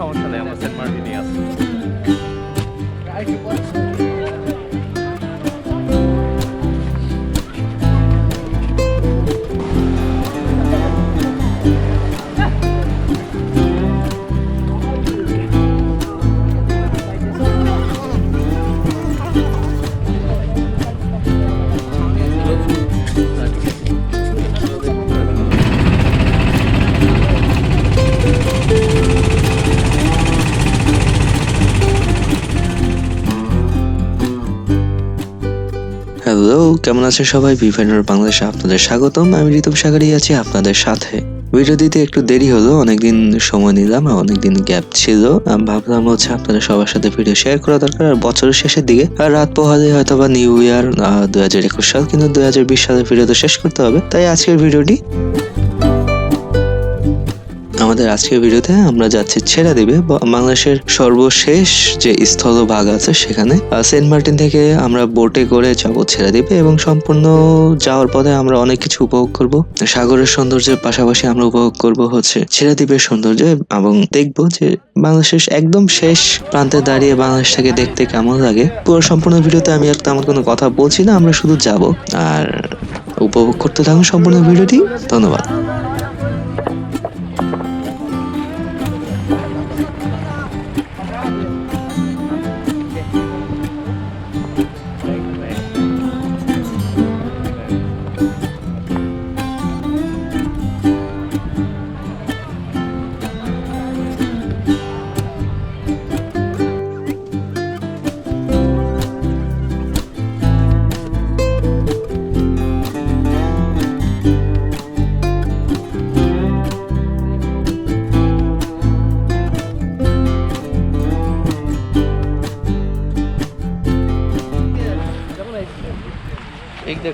সমস্যা নেই আমার সেন্ট মার্টিনই আছি। হ্যালো কেমন আছে সবাই? বিভিন্ন বাংলাদেশে আপনাদের স্বাগতম। আমি ঋতুম সাগরই আছি আপনাদের সাথে। ভিডিও দিতে একটু দেরি হলো, অনেকদিন সময় নিলাম আর অনেকদিন গ্যাপ ছিল। আমি, ভাবলাম হচ্ছে আপনাদের সবার সাথে ভিডিও শেয়ার করা দরকার। আর বছরের শেষের দিকে, আর রাত পোহালে হয়তো বা নিউ ইয়ার দুই হাজার একুশ সাল, কিন্তু দুই হাজার বিশ সালের ভিডিও তো শেষ করতে হবে। তাই আজকের ভিডিওটি আমাদের আজকের ভিডিওতে আমরা যাচ্ছি ছেড়া দিবে বাংলাদেশের সর্বশেষ যে স্থলভাগ আছে সেখানে। সেন্ট মার্টিন থেকে আমরা বোটে করে যাব ছেড়া দিবে এবং সম্পূর্ণ যাওয়ার পথে আমরা অনেক কিছু উপভোগ করব। সাগরের সৌন্দর্যের পাশাপাশি আমরা উপভোগ করব হচ্ছে ছেড়া দ্বীপের সৌন্দর্য এবং দেখব যে বাংলাদেশের একদম শেষ প্রান্তে দাঁড়িয়ে বাংলাদেশটাকে দেখতে কেমন লাগে। পুরো সম্পূর্ণ ভিডিওতে আমি আর তেমন কোনো কথা বলছি না, আমরা শুধু যাব। আর উপভোগ করতে থাকুন সম্পূর্ণ ভিডিওটি। ধন্যবাদ।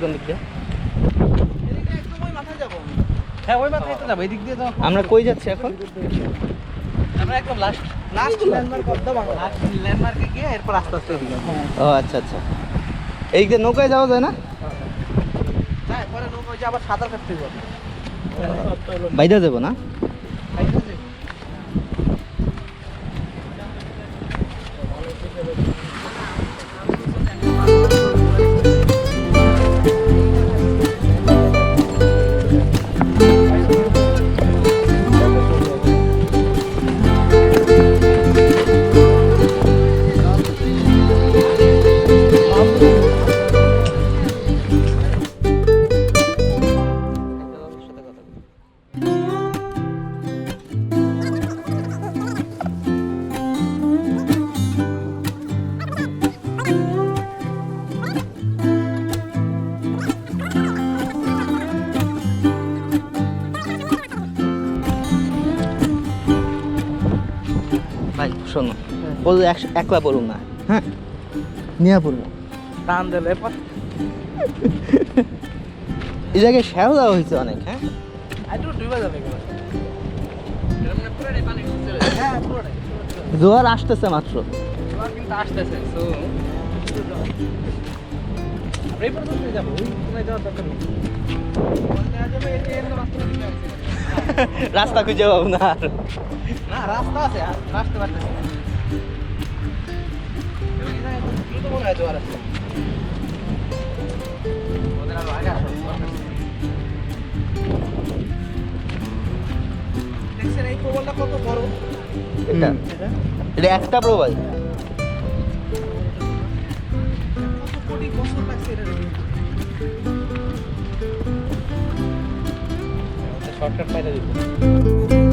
দিক দিয়ে? হ্যাঁ ওই মাথায় তো যাব এই দিক দিয়ে তো আমরা কই যাচ্ছি এখন? আমরা একদম লাস্ট লাস্ট ল্যান্ডমার্ক লাস্ট ল্যান্ডমার্কে গিয়ে এরপর আস্তে আস্তে ও আচ্ছা আচ্ছা। এই দিকে নৌকায় যাওয়া যায় না? হ্যাঁ পরে নৌকায় আবার সাঁতার কাটতে বাইরে যাব না? ভাই শোনো। বলল একলা বলুন না। হ্যাঁ? নিয়ে পড়ব। টান দেবে এই জায়গায় শ্যাও দেওয়া হয়েছে অনেক হ্যাঁ? জোয়ার আসতেছে মাত্র। রাস্তা খুঁজে পাবো না আর। না রাস্তা আছে রাস্তা পারতেছি না। দ্রুত মনে শর্টকাট পাইটা দিব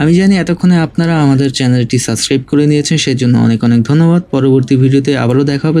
আমি জানি এতক্ষণে আপনারা আমাদের চ্যানেলটি সাবস্ক্রাইব করে নিয়েছেন, সেজন্য অনেক অনেক ধন্যবাদ। পরবর্তী ভিডিওতে আবারও দেখা হবে।